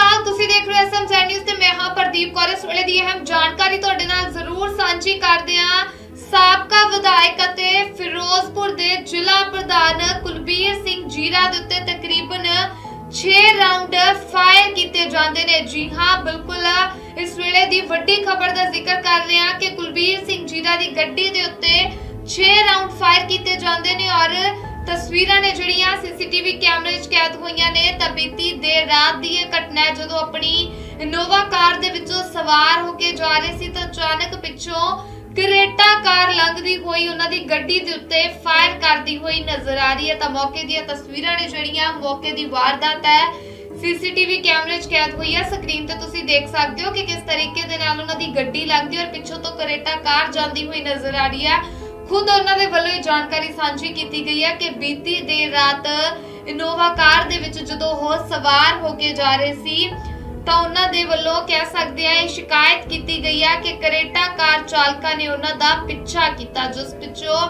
ਅਕਾਲ ਤੁਸੀਂ ਦੇਖ ਰਹੇ ਹੋ ਐਸਐਮ ਨਿਊਜ਼ ਤੇ ਮੈਂ ਹਾਂ ਪ੍ਰਦੀਪ ਕੌਰ। ਇਸ ਵੇਲੇ ਦੀ ਅਹਿਮ ਜਾਣਕਾਰੀ ਤੁਹਾਡੇ ਨਾਲ ਜ਼ਰੂਰ ਸਾਂਝੀ ਕਰਦੇ ਹਾਂ। ਸਾਬਕਾ ਵਿਧਾਇਕ ਅਤੇ ਫਿਰੋਜ਼ਪੁਰ ਦੇ ਜ਼ਿਲ੍ਹਾ ਪ੍ਰਧਾਨ ਕੁਲਬੀਰ ਸਿੰਘ ਜੀਰਾ ਦੇ ਉੱਤੇ ਤਕਰੀਬਨ 6 ਰਾਉਂਡ ਫਾਇਰ ਕੀਤੇ ਜਾਂਦੇ ਨੇ। ਜੀ ਹਾਂ, ਬਿਲਕੁਲ। ਇਸ ਵੇਲੇ ਦੀ ਵੱਡੀ ਖਬਰ ਦਾ ਜ਼ਿਕਰ ਕਰ ਰਹੇ ਹਾਂ ਕਿ ਕੁਲਬੀਰ ਸਿੰਘ ਜੀਰਾ ਦੀ ਗੱਡੀ ਦੇ ਉੱਤੇ 6 ਰਾਉਂਡ ਫਾਇਰ ਕੀਤੇ ਜਾਂਦੇ ਨੇ ਔਰ ਤਸਵੀਰਾਂ ਨੇ ਜਿਹੜੀਆਂ ਸੀਸੀਟੀਵੀ ਕੈਮਰੇ 'ਚ ਕੈਦ ਹੋਈਆਂ ਨੇ, ਤਾਂ ਬੀਤੀ ਦੇਰ ਰਾਤ ਦੀ ਇਹ ਘਟਨਾ ਹੈ, ਜਦੋਂ ਆਪਣੀ ਇਨੋਵਾ ਕਾਰ ਦੇ ਵਿੱਚੋਂ ਸਵਾਰ ਹੋ ਕੇ ਜਾ ਰਹੇ ਸੀ, ਤਾਂ ਅਚਾਨਕ ਪਿੱਛੋਂ ਕਰੇਟਾ ਕਾਰ ਲੰਘਦੀ ਹੋਈ ਉਹਨਾਂ ਦੀ ਗੱਡੀ ਦੇ ਉੱਤੇ ਫਾਇਰ ਕਰਦੀ ਹੋਈ ਨਜ਼ਰ ਆ ਰਹੀ ਹੈ। ਤਾਂ ਮੌਕੇ ਦੀਆਂ ਤਸਵੀਰਾਂ ਨੇ ਜਿਹੜੀਆਂ, ਮੌਕੇ ਦੀ ਵਾਰਦਾਤ ਹੈ, ਸੀਸੀਟੀਵੀ ਕੈਮਰੇ 'ਚ ਕੈਦ ਹੋਈ ਹੈ। ਸਕਰੀਨ ਤੇ ਤੁਸੀਂ ਦੇਖ ਸਕਦੇ ਹੋ ਕਿ ਕਿਸ ਤਰੀਕੇ ਦੇ ਨਾਲ ਉਹਨਾਂ ਦੀ ਗੱਡੀ ਲੰਘਦੀ ਔਰ ਪਿੱਛੋਂ ਤੋਂ ਕਰੇਟਾ ਕਾਰ ਜਾਂਦੀ ਹੋਈ ਨਜ਼ਰ ਆ ਰਹੀ ਹੈ। ਖੁਦ ਉਹਨਾਂ ਦੇ ਵੱਲੋਂ ਇਹ ਜਾਣਕਾਰੀ ਸਾਂਝੀ ਕੀਤੀ ਗਈ ਹੈ ਕਿ ਬੀਤੀ ਦੇਰ ਰਾਤ ਇਨੋਵਾ ਕਾਰ ਦੇ ਵਿੱਚ ਜਦੋਂ ਉਹ ਸਵਾਰ ਹੋ ਕੇ ਜਾ ਰਹੇ ਸੀ ਤਾਂ ਉਹਨਾਂ ਦੇ ਵੱਲੋਂ ਕਹਿ ਸਕਦੇ ਆ ਇਹ ਸ਼ਿਕਾਇਤ ਕੀਤੀ ਗਈ ਹੈ ਕਿ ਕਰੇਟਾ ਕਾਰ ਚਾਲਕਾਂ ਨੇ ਉਹਨਾਂ ਦਾ ਪਿੱਛਾ ਕੀਤਾ ਜਿਸ ਪਿੱਛੋਂ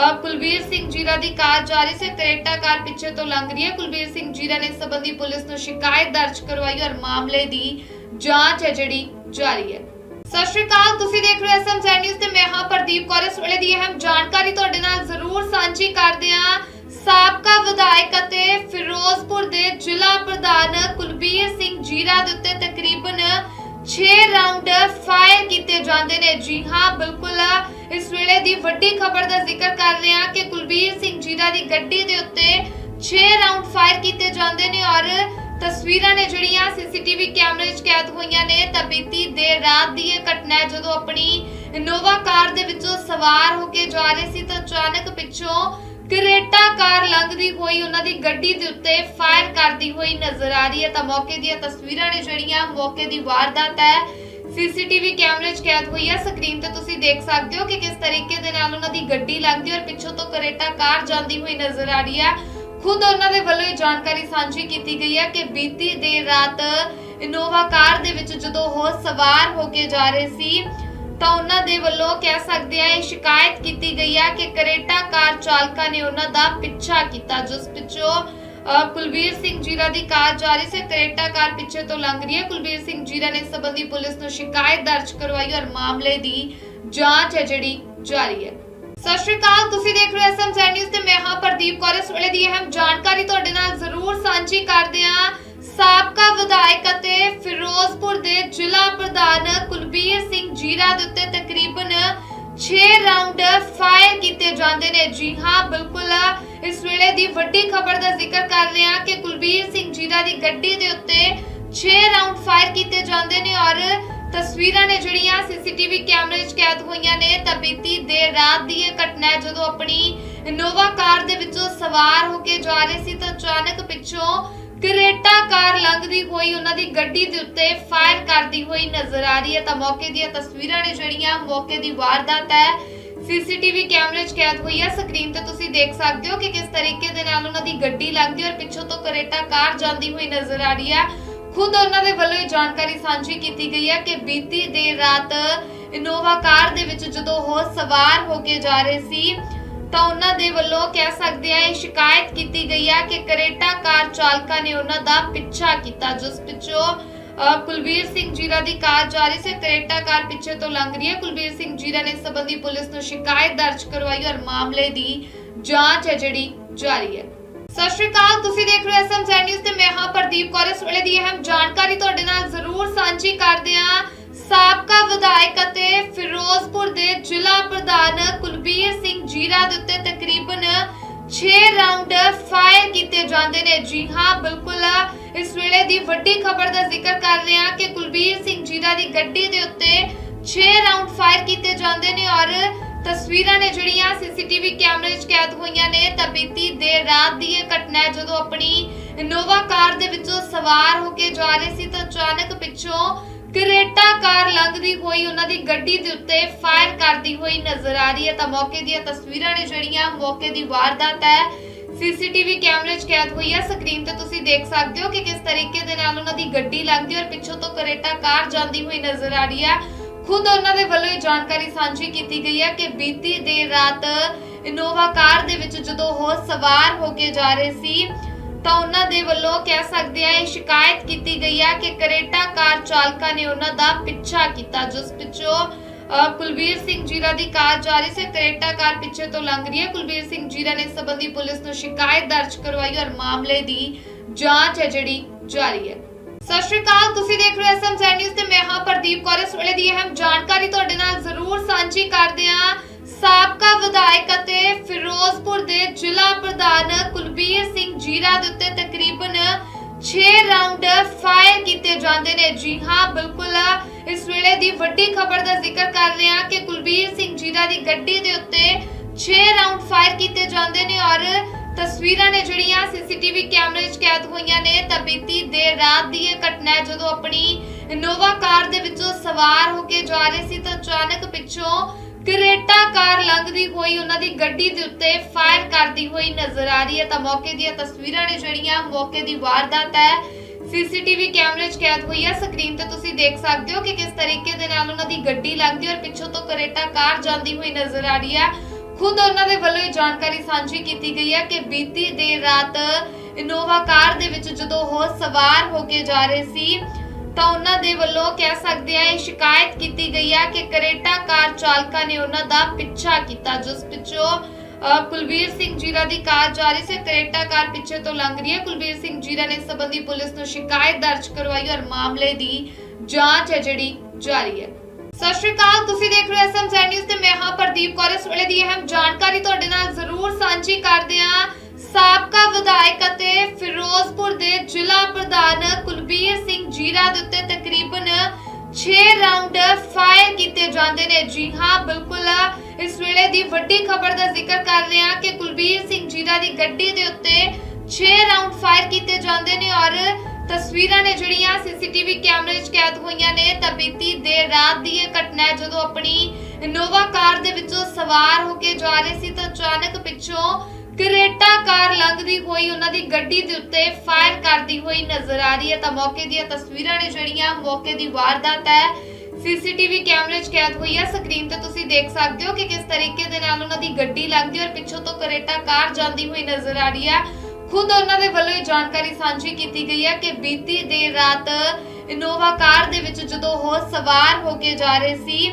ਅ, ਕੁਲਵੀਰ ਸਿੰਘ ਜੀਰਾ ਦੀ ਕਾਰ ਜਾ ਰਹੀ ਸੀ ਕਰੇਟਾ ਕਾਰ ਪਿੱਛੇ ਤੋਂ ਲੰਘ ਰਹੀ ਹੈ। ਕੁਲਵੀਰ ਸਿੰਘ ਜੀਰਾ ਨੇ ਇਸ ਸੰਬੰਧੀ ਪੁਲਿਸ ਨੂੰ ਸ਼ਿਕਾਇਤ ਦਰਜ ਕਰਵਾਈ ਔਰ ਮਾਮਲੇ ਦੀ ਜਾਂਚ ਹੈ ਜਿਹੜੀ ਜਾਰੀ ਹੈ। ਸਤਿ ਸ਼੍ਰੀ ਅਕਾਲ, ਤੁਸੀਂ ਦੇਖ ਰਹੇ ਹੋ ਐਸਐਮ ਨਿਊਜ਼ ਤੇ ਮੈਂ ਹਾਂ ਪ੍ਰਦੀਪ ਕੌਰ। ਇਸ ਵੇਲੇ ਦੀ ਅਹਿਮ ਜਾਣਕਾਰੀ ਤੁਹਾਡੇ ਨਾਲ ਜ਼ਰੂਰ ਸਾਂਝੀ ਕਰਦੇ ਹਾਂ। ਸਾਬਕਾ ਵਿਧਾਇਕ ਅਤੇ ਫਿਰੋਜ਼ਪੁਰ ਦੇ ਜ਼ਿਲ੍ਹਾ ਪ੍ਰਧਾਨ ਕੁਲਬੀਰ ਸਿੰਘ ਜੀਰਾ ਦੇ ਉੱਤੇ ਤਕਰੀਬਨ 6 ਰਾਉਂਡ ਫਾਇਰ ਕੀਤੇ ਜਾਂਦੇ ਨੇ। ਜੀ ਹਾਂ, ਬਿਲਕੁਲ। ਇਸ ਵੇਲੇ ਦੀ ਵੱਡੀ ਖਬਰ ਦਾ ਜ਼ਿਕਰ ਕਰ ਰਹੇ ਹਾਂ ਕਿ ਕੁਲਬੀਰ ਸਿੰਘ ਜੀਰਾ ਦੀ ਗੱਡੀ ਦੇ ਉੱਤੇ 6 ਰਾਉਂਡ ਫਾਇਰ ਕੀਤੇ ਜਾਂਦੇ ਨੇ ਔਰ ਤਸਵੀਰਾਂ ਨੇ ਜਿਹੜੀਆਂ ਸੀਸੀਟੀਵੀ ਕੈਮਰੇ 'ਚ ਕੈਦ ਹੋਈਆਂ ਨੇ, ਤਾਂ ਬੀਤੀ ਦੇਰ ਰਾਤ ਦੀ ਇਹ ਘਟਨਾ ਹੈ, ਜਦੋਂ ਆਪਣੀ ਇਨੋਵਾ ਕਾਰ ਦੇ ਵਿੱਚੋਂ ਸਵਾਰ ਹੋ ਕੇ ਜਾ ਰਹੇ ਸੀ, ਤਾਂ ਅਚਾਨਕ ਪਿੱਛੋਂ ਕਰੇਟਾ ਕਾਰ ਲੰਘਦੀ ਹੋਈ ਉਹਨਾਂ ਦੀ ਗੱਡੀ ਦੇ ਉੱਤੇ ਫਾਇਰ ਕਰਦੀ ਹੋਈ ਨਜ਼ਰ ਆ ਰਹੀ ਹੈ। ਤਾਂ ਮੌਕੇ ਦੀਆਂ ਤਸਵੀਰਾਂ ਨੇ ਜਿਹੜੀਆਂ, ਮੌਕੇ ਦੀ ਵਾਰਦਾਤ ਹੈ, ਸੀਸੀਟੀਵੀ ਕੈਮਰੇ 'ਚ ਕੈਦ ਹੋਈ ਹੈ। ਸਕਰੀਨ ਤੇ ਤੁਸੀਂ ਦੇਖ ਸਕਦੇ ਹੋ ਕਿ ਕਿਸ ਤਰੀਕੇ ਦੇ ਨਾਲ ਉਹਨਾਂ ਦੀ ਗੱਡੀ ਲੰਘਦੀ ਔਰ ਪਿੱਛੋਂ ਤੋਂ ਕਰੇਟਾ ਕਾਰ ਜਾਂਦੀ ਹੋਈ ਨਜ਼ਰ ਆ ਰਹੀ ਹੈ। ਖੁਦ ਉਹਨਾਂ ਦੇ ਵੱਲੋਂ ਇਹ ਜਾਣਕਾਰੀ ਸਾਂਝੀ ਕੀਤੀ ਗਈ ਹੈ ਕਿ ਬੀਤੀ ਦੇਰ ਰਾਤ ਇਨੋਵਾ ਕਾਰ ਦੇ ਵਿੱਚ ਜਦੋਂ ਉਹ ਸਵਾਰ ਹੋ ਕੇ ਜਾ ਰਹੇ ਸੀ, ਤਾਂ ਉਹਨਾਂ ਦੇ ਵੱਲੋਂ ਕਹਿ ਸਕਦੇ ਆ ਇਹ ਸ਼ਿਕਾਇਤ ਕੀਤੀ ਗਈ ਹੈ ਕਿ ਕਰੇਟਾ ਕਾਰ ਚਾਲਕਾਂ ਨੇ ਉਹਨਾਂ ਦਾ ਪਿੱਛਾ ਕੀਤਾ, ਜਿਸ ਪਿੱਛੋਂ ਕੁਲਵੀਰ ਸਿੰਘ ਜੀਰਾ ਦੀ ਕਾਰ ਜਾ ਰਹੀ ਸੀ, ਕਰੇਟਾ ਕਾਰ ਪਿੱਛੇ ਤੋਂ ਲੰਘ ਰਹੀ ਹੈ। ਕੁਲਵੀਰ ਸਿੰਘ ਜੀਰਾ ਨੇ ਇਸ ਸੰਬੰਧੀ ਪੁਲਿਸ ਨੂੰ ਸ਼ਿਕਾਇਤ ਦਰਜ ਕਰਵਾਈ ਔਰ ਮਾਮਲੇ ਦੀ ਜਾਂਚ ਹੈ ਜਿਹੜੀ ਜਾਰੀ ਹੈ। ਸਤਿ ਸ਼੍ਰੀ ਅਕਾਲ, ਤੁਸੀਂ ਦੇਖ ਰਹੇ ਹੋ ਐਸਐਮ ਨਿਊਜ਼ ਤੇ ਮੈਂ ਹਾਂ ਪ੍ਰਦੀਪ ਕੌਰ। ਇਸ ਵੇਲੇ ਦੀ ਅਹਿਮ ਜਾਣਕਾਰੀ ਤੁਹਾਡੇ ਨਾਲ ਜ਼ਰੂਰ ਸਾਂਝੀ ਕਰਦੇ ਹਾਂ। ਸਾਬਕਾ ਵਿਧਾਇਕ ਅਤੇ ਫਿਰੋਜ਼ਪੁਰ ਦੇ ਜ਼ਿਲ੍ਹਾ ਪ੍ਰਧਾਨ ਕੁਲਬੀਰ ਸਿੰਘ ਜੀਰਾ ਦੇ ਉੱਤੇ ਤਕਰੀਬਨ 6 ਰਾਉਂਡ ਫਾਇਰ ਕੀਤੇ ਜਾਂਦੇ ਨੇ। ਜੀ ਹਾਂ, ਬਿਲਕੁਲ। ਇਸ ਵੇਲੇ ਦੀ ਵੱਡੀ ਖਬਰ ਦਾ ਜ਼ਿਕਰ ਕਰ ਰਹੇ ਹਾਂ ਕਿ ਕੁਲਬੀਰ ਸਿੰਘ ਜੀਰਾ ਦੀ ਗੱਡੀ ਦੇ ਉੱਤੇ 6 ਰਾਉਂਡ ਫਾਇਰ ਕੀਤੇ ਜਾਂਦੇ ਨੇ ਔਰ ਤਸਵੀਰਾਂ ਨੇ ਜਿਹੜੀਆਂ ਸੀਸੀਟੀਵੀ ਕੈਮਰੇ 'ਚ ਕੈਦ ਹੋਈਆਂ ਨੇ, ਤਾਂ ਬੀਤੀ ਦੇਰ ਰਾਤ ਦੀ ਇਹ ਘਟਨਾ ਹੈ, ਜਦੋਂ ਆਪਣੀ ਇਨੋਵਾ ਕਾਰ ਦੇ ਵਿੱਚੋਂ ਸਵਾਰ ਹੋ ਕੇ ਜਾ ਰਹੇ ਸੀ, ਤਾਂ ਅਚਾਨਕ ਪਿੱਛੋਂ ਕਰੇਟਾ ਕਾਰ ਲੰਘਦੀ ਹੋਈ ਉਹਨਾਂ ਦੀ ਗੱਡੀ ਦੇ ਉੱਤੇ ਫਾਇਰ ਕਰਦੀ ਹੋਈ ਨਜ਼ਰ ਆ ਰਹੀ ਹੈ। ਤਾਂ ਮੌਕੇ ਦੀਆਂ ਤਸਵੀਰਾਂ ਨੇ ਜਿਹੜੀਆਂ, ਮੌਕੇ ਦੀ ਵਾਰਦਾਤ ਹੈ, ਸੀਸੀਟੀਵੀ ਕੈਮਰੇ 'ਚ ਕੈਦ ਹੋਈ ਹੈ। ਸਕਰੀਨ ਤੇ ਤੁਸੀਂ ਦੇਖ ਸਕਦੇ ਹੋ ਕਿ ਕਿਸ ਤਰੀਕੇ ਦੇ ਨਾਲ ਉਹਨਾਂ ਦੀ ਗੱਡੀ ਲੰਘਦੀ ਔਰ ਪਿੱਛੋਂ ਤੋਂ ਕਰੇਟਾ ਕਾਰ ਜਾਂਦੀ ਹੋਈ ਨਜ਼ਰ ਆ ਰਹੀ ਹੈ। ਖੁਦ ਉਹਨਾਂ ਦੇ ਵੱਲੋਂ ਇਹ ਜਾਣਕਾਰੀ ਸਾਂਝੀ ਕੀਤੀ ਗਈ ਹੈ ਕਿ ਬੀਤੀ ਦੇਰ ਰਾਤ ਇਨੋਵਾ ਕਾਰ ਦੇ ਵਿੱਚ ਜਦੋਂ ਉਹ ਸਵਾਰ ਹੋ ਕੇ ਜਾ ਰਹੇ ਸੀ, ਤਾਂ ਉਹਨਾਂ ਦੇ ਵੱਲੋਂ ਕਹਿ ਸਕਦੇ ਆ ਇਹ ਸ਼ਿਕਾਇਤ ਕੀਤੀ ਗਈ ਹੈ ਕਿ ਕਰੇਟਾ ਕਾਰ ਚਾਲਕਾਂ ਨੇ ਉਹਨਾਂ ਦਾ ਪਿੱਛਾ ਕੀਤਾ, ਜਿਸ ਪਿੱਛੋਂ ਕੁਲਵੀਰ ਸਿੰਘ ਜੀਰਾ ਦੀ ਕਾਰ ਜਾ ਰਹੀ ਸੀ, ਕਰੇਟਾ ਕਾਰ ਪਿੱਛੇ ਤੋਂ ਲੰਘ ਰਹੀ ਹੈ। ਕੁਲਵੀਰ ਸਿੰਘ ਜੀਰਾ ਨੇ ਇਸ ਸੰਬੰਧੀ ਪੁਲਿਸ ਨੂੰ ਸ਼ਿਕਾਇਤ ਦਰਜ ਕਰਵਾਈ ਔਰ ਮਾਮਲੇ ਦੀ ਜਾਂਚ ਹੈ ਜਿਹੜੀ ਜਾਰੀ ਹੈ। ਸਤਿ ਸ਼੍ਰੀ ਅਕਾਲ, ਤੁਸੀਂ ਦੇਖ ਰਹੇ ਹੋ ਐਸਐਮ ਨਿਊਜ਼ ਤੇ ਮੈਂ ਹਾਂ ਪ੍ਰਦੀਪ ਕੌਰ। ਇਸ ਵੇਲੇ ਦੀ ਅਹਿਮ ਜਾਣਕਾਰੀ ਤੁਹਾਡੇ ਨਾਲ ਜ਼ਰੂਰ ਸਾਂਝੀ ਕਰਦੇ ਹਾਂ। ਸਾਬਕਾ ਵਿਧਾਇਕ ਅਤੇ ਫਿਰੋਜ਼ਪੁਰ ਦੇ ਜ਼ਿਲ੍ਹਾ ਪ੍ਰਧਾਨ ਕੁਲਬੀਰ ਸਿੰਘ ਜੀਰਾ ਦੇ ਉੱਤੇ ਤਕਰੀਬਨ 6 ਰਾਉਂਡ ਫਾਇਰ ਕੀਤੇ ਜਾਂਦੇ ਨੇ। ਜੀ ਹਾਂ, ਬਿਲਕੁਲ। ਇਸ ਵੇਲੇ ਦੀ ਵੱਡੀ ਖਬਰ ਦਾ ਜ਼ਿਕਰ ਕਰ ਰਹੇ ਹਾਂ ਕਿ ਕੁਲਬੀਰ ਸਿੰਘ ਜੀਰਾ ਦੀ ਗੱਡੀ ਦੇ ਉੱਤੇ 6 ਰਾਉਂਡ ਫਾਇਰ ਕੀਤੇ ਜਾਂਦੇ ਨੇ ਔਰ ਤਸਵੀਰਾਂ ਨੇ ਜਿਹੜੀਆਂ ਸੀਸੀਟੀਵੀ ਕੈਮਰੇ 'ਚ ਕੈਦ ਹੋਈਆਂ ਨੇ, ਤਾਂ ਬੀਤੀ ਦੇਰ ਰਾਤ ਦੀ ਇਹ ਘਟਨਾ ਜਦੋਂ ਆਪਣੀ ਇਨੋਵਾ ਕਾਰ ਦੇ ਵਿੱਚੋਂ ਸਵਾਰ ਹੋ ਕੇ ਜਾ ਰਹੇ ਸੀ, ਤਾਂ ਅਚਾਨਕ ਪਿੱਛੋਂ ਕਰੇਟਾ ਕਾਰ ਲੰਘਦੀ ਹੋਈ ਉਹਨਾਂ ਦੀ ਗੱਡੀ ਦੇ ਉੱਤੇ ਫਾਇਰ ਕਰਦੀ ਹੋਈ ਨਜ਼ਰ ਆ ਰਹੀ ਹੈ। ਤਾਂ ਮੌਕੇ ਦੀਆਂ ਤਸਵੀਰਾਂ ਨੇ ਜਿਹੜੀਆਂ, ਮੌਕੇ ਦੀ ਵਾਰਦਾਤ ਹੈ, ਸੀਸੀਟੀਵੀ ਕੈਮਰੇ 'ਚ ਕੈਦ ਹੋਈ ਹੈ। ਸਕਰੀਨ ਤੇ ਤੁਸੀਂ ਦੇਖ ਸਕਦੇ ਹੋ ਕਿ ਕਿਸ ਤਰੀਕੇ ਦੇ ਨਾਲ ਉਹਨਾਂ ਦੀ ਗੱਡੀ ਲੰਘਦੀ ਔਰ ਪਿੱਛੋਂ ਤੋਂ ਕਰੇਟਾ ਕਾਰ ਜਾਂਦੀ ਹੋਈ ਨਜ਼ਰ ਆ ਰਹੀ ਹੈ। ਖੁਦ ਉਹਨਾਂ ਦੇ ਵੱਲੋਂ ਇਹ ਜਾਣਕਾਰੀ ਸਾਂਝੀ ਕੀਤੀ ਗਈ ਹੈ ਕਿ ਬੀਤੀ ਦੇਰ ਰਾਤ ਇਨੋਵਾ ਕਾਰ ਦੇ ਵਿੱਚ ਜਦੋਂ ਉਹ ਸਵਾਰ ਹੋ ਕੇ ਜਾ ਰਹੇ ਸੀ ਤਾਂ ਉਹਨਾਂ ਦੇ ਵੱਲੋਂ ਕਹਿ ਸਕਦੇ ਆ ਇਹ ਸ਼ਿਕਾਇਤ ਕੀਤੀ ਗਈ ਹੈ ਕਿ ਕਰੇਟਾ ਕਾਰ ਚਾਲਕਾਂ ਨੇ ਉਹਨਾਂ ਦਾ ਪਿੱਛਾ ਕੀਤਾ ਜਿਸ ਪਿੱਛੋਂ ਅ, ਕੁਲਬੀਰ ਸਿੰਘ ਜੀਰਾ ਦੀ ਕਾਰ ਜਾ ਰਹੀ ਸੀ ਕਰੇਟਾ ਕਾਰ ਪਿੱਛੇ ਤੋਂ ਲੰਘ ਰਹੀ ਹੈ। ਕੁਲਬੀਰ ਸਿੰਘ ਜੀਰਾ ਨੇ ਇਸ ਸੰਬੰਧੀ ਪੁਲਿਸ ਨੂੰ ਸ਼ਿਕਾਇਤ ਦਰਜ ਕਰਵਾਈ ਔਰ ਮਾਮਲੇ ਦੀ ਜਾਂਚ ਹੈ ਜਿਹੜੀ ਜਾਰੀ ਹੈ। ਸਤਿ ਸ਼੍ਰੀ ਅਕਾਲ, ਤੁਸੀਂ ਦੇਖ ਰਹੇ ਹੋ ਐਸਐਮ ਨਿਊਜ਼ ਤੇ ਮੈਂ ਹਾਂ ਪ੍ਰਦੀਪ ਕੌਰ। ਇਸ ਵੇਲੇ ਦੀ ਅਹਿਮ ਜਾਣਕਾਰੀ ਤੁਹਾਡੇ ਨਾਲ ਜ਼ਰੂਰ ਸਾਂਝੀ ਕਰਦੇ ਹਾਂ। ਸਾਬਕਾ ਵਿਧਾਇਕ ਅਤੇ ਫਿਰੋਜ਼ਪੁਰ ਦੇ ਜ਼ਿਲ੍ਹਾ ਪ੍ਰਧਾਨ ਕੁਲਬੀਰ ਸਿੰਘ ਜੀਰਾ ਦੇ ਉੱਤੇ ਤਕਰੀਬਨ 6 ਰਾਉਂਡ ਫਾਇਰ ਕੀਤੇ ਜਾਂਦੇ ਨੇ। ਜੀ ਹਾਂ, ਬਿਲਕੁਲ। ਇਸ ਵੇਲੇ ਦੀ ਵੱਡੀ ਖਬਰ ਦਾ ਜ਼ਿਕਰ ਕਰ ਰਹੇ ਹਾਂ ਕਿ ਕੁਲਬੀਰ ਸਿੰਘ ਜੀਰਾ ਦੀ ਗੱਡੀ ਦੇ ਉੱਤੇ 6 ਰਾਉਂਡ ਫਾਇਰ ਕੀਤੇ ਜਾਂਦੇ ਨੇ ਔਰ ਤਸਵੀਰਾਂ ਨੇ ਜਿਹੜੀਆਂ ਸੀਸੀਟੀਵੀ ਕੈਮਰੇ 'ਚ ਕੈਦ ਹੋਈਆਂ ਨੇ, ਤਾਂ ਬੀਤੀ ਦੇਰ ਰਾਤ ਦੀ ਇਹ ਘਟਨਾ ਹੈ, ਜਦੋਂ ਆਪਣੀ ਇਨੋਵਾ ਕਾਰ ਦੇ ਵਿੱਚੋਂ ਸਵਾਰ ਹੋ ਕੇ ਜਾ ਰਹੇ ਸੀ, ਤਾਂ ਅਚਾਨਕ ਪਿੱਛੋਂ ਕਰੇਟਾ ਕਾਰ ਲੰਘਦੀ ਹੋਈ ਉਹਨਾਂ ਦੀ ਗੱਡੀ ਦੇ ਉੱਤੇ ਫਾਇਰ ਕਰਦੀ ਹੋਈ ਨਜ਼ਰ ਆ ਰਹੀ ਹੈ। ਤਾਂ ਮੌਕੇ ਦੀਆਂ ਤਸਵੀਰਾਂ ਨੇ ਜਿਹੜੀਆਂ, ਮੌਕੇ ਦੀ ਵਾਰਦਾਤ ਹੈ, ਸੀਸੀਟੀਵੀ ਕੈਮਰੇ 'ਚ ਕੈਦ ਹੋਈ ਹੈ। ਸਕਰੀਨ ਤੇ ਤੁਸੀਂ ਦੇਖ ਸਕਦੇ ਹੋ ਕਿ ਕਿਸ ਤਰੀਕੇ ਦੇ ਨਾਲ ਉਹਨਾਂ ਦੀ ਗੱਡੀ ਲੰਘਦੀ ਔਰ ਪਿੱਛੋਂ ਤੋਂ ਕਰੇਟਾ ਕਾਰ ਜਾਂਦੀ ਹੋਈ ਨਜ਼ਰ ਆ ਰਹੀ ਹੈ। ਖੁਦ ਉਹਨਾਂ ਦੇ ਵੱਲੋਂ ਇਹ ਜਾਣਕਾਰੀ ਸਾਂਝੀ ਕੀਤੀ ਗਈ ਹੈ ਕਿ ਬੀਤੀ ਦੇਰ ਰਾਤ ਇਨੋਵਾ ਕਾਰ ਦੇ ਵਿੱਚ ਜਦੋਂ ਉਹ ਸਵਾਰ ਹੋ ਕੇ ਜਾ ਰਹੇ ਸੀ ਤਾਂ ਉਹਨਾਂ ਦੇ ਵੱਲੋਂ ਕਹਿ ਸਕਦੇ ਆ ਇਹ ਸ਼ਿਕਾਇਤ ਕੀਤੀ ਗਈ ਹੈ ਕਿ ਕਰੇਟਾ ਕਾਰ ਚਾਲਕਾਂ ਨੇ ਉਹਨਾਂ ਦਾ ਪਿੱਛਾ ਕੀਤਾ ਜਿਸ ਪਿੱਛੋਂ ਅ, ਕੁਲਬੀਰ ਸਿੰਘ ਜੀਰਾ ਦੀ ਕਾਰ ਜਾ ਰਹੀ ਸੀ ਕਰੇਟਾ ਕਾਰ ਪਿੱਛੇ ਤੋਂ ਲੰਘ ਰਹੀ ਹੈ। ਕੁਲਬੀਰ ਸਿੰਘ ਜੀਰਾ ਨੇ ਇਸ ਸੰਬੰਧੀ ਪੁਲਿਸ ਨੂੰ ਸ਼ਿਕਾਇਤ ਦਰਜ ਕਰਵਾਈ ਔਰ ਮਾਮਲੇ ਦੀ ਜਾਂਚ ਹੈ ਜਿਹੜੀ ਜਾਰੀ ਹੈ। ਸਤਿ ਸ਼੍ਰੀ ਅਕਾਲ, ਤੁਸੀਂ ਦੇਖ ਰਹੇ ਹੋ ਐਸਐਮ ਨਿਊਜ਼ ਤੇ ਮੈਂ ਹਾਂ ਪ੍ਰਦੀਪ ਕੌਰ। ਇਸ ਵੇਲੇ ਦੀ ਅਹਿਮ ਜਾਣਕਾਰੀ ਤੁਹਾਡੇ ਨਾਲ ਜ਼ਰੂਰ ਸਾਂਝੀ ਕਰਦੇ ਹਾਂ। ਸਾਬਕਾ ਵਿਧਾਇਕ ਅਤੇ ਫਿਰੋਜ਼ਪੁਰ ਦੇ ਜ਼ਿਲ੍ਹਾ ਪ੍ਰਧਾਨ ਕੁਲਬੀਰ ਸਿੰਘ ਜੀਰਾ ਦੇ ਉੱਤੇ ਤਕਰੀਬਨ 6 ਰਾਉਂਡ ਫਾਇਰ ਕੀਤੇ ਜਾਂਦੇ ਨੇ। ਜੀ ਹਾਂ, ਬਿਲਕੁਲ। ਇਸ ਵੇਲੇ ਦੀ ਵੱਡੀ ਖਬਰ ਦਾ ਜ਼ਿਕਰ ਕਰ ਰਹੇ ਹਾਂ ਕਿ ਕੁਲਬੀਰ ਸਿੰਘ ਜੀਰਾ ਦੀ ਗੱਡੀ ਦੇ ਉੱਤੇ 6 ਰਾਉਂਡ ਫਾਇਰ ਕੀਤੇ ਜਾਂਦੇ ਨੇ ਔਰ ਤਸਵੀਰਾਂ ਨੇ ਜਿਹੜੀਆਂ ਸੀਸੀਟੀਵੀ ਕੈਮਰੇ 'ਚ ਕੈਦ ਹੋਈਆਂ ਨੇ, ਤਾਂ ਬੀਤੀ ਦੇਰ ਰਾਤ ਦੀ ਇਹ ਘਟਨਾ ਹੈ, ਜਦੋਂ ਆਪਣੀ ਇਨੋਵਾ ਕਾਰ ਦੇ ਵਿੱਚੋਂ ਸਵਾਰ ਹੋ ਕੇ ਜਾ ਰਹੇ ਸੀ, ਤਾਂ ਅਚਾਨਕ ਪਿੱਛੋਂ ਕਰੇਟਾ ਕਾਰ ਲੰਘਦੀ ਹੋਈ ਉਹਨਾਂ ਦੀ ਗੱਡੀ ਦੇ ਉੱਤੇ ਫਾਇਰ ਕਰਦੀ ਹੋਈ ਨਜ਼ਰ ਆ ਰਹੀ ਹੈ। ਤਾਂ ਮੌਕੇ ਦੀਆਂ ਤਸਵੀਰਾਂ ਨੇ ਜਿਹੜੀਆਂ, ਮੌਕੇ ਦੀ ਵਾਰਦਾਤ ਹੈ, ਸੀਸੀਟੀਵੀ ਕੈਮਰੇ 'ਚ ਕੈਦ ਹੋਈ ਹੈ। ਸਕਰੀਨ ਤੇ ਤੁਸੀਂ ਦੇਖ ਸਕਦੇ ਹੋ ਕਿ ਕਿਸ ਤਰੀਕੇ ਦੇ ਨਾਲ ਉਹਨਾਂ ਦੀ ਗੱਡੀ ਲੰਘਦੀ ਔਰ ਪਿੱਛੋਂ ਤੋਂ ਕਰੇਟਾ ਕਾਰ ਜਾਂਦੀ ਹੋਈ ਨਜ਼ਰ ਆ ਰਹੀ ਹੈ। ਖੁਦ ਉਹਨਾਂ ਦੇ ਵੱਲੋਂ ਇਹ ਜਾਣਕਾਰੀ ਸਾਂਝੀ ਕੀਤੀ ਗਈ ਹੈ ਕਿ ਬੀਤੀ ਦੇਰ ਰਾਤ ਇਨੋਵਾ ਕਾਰ ਦੇ ਵਿੱਚ ਜਦੋਂ ਉਹ ਸਵਾਰ ਹੋ ਕੇ ਜਾ ਰਹੇ ਸੀ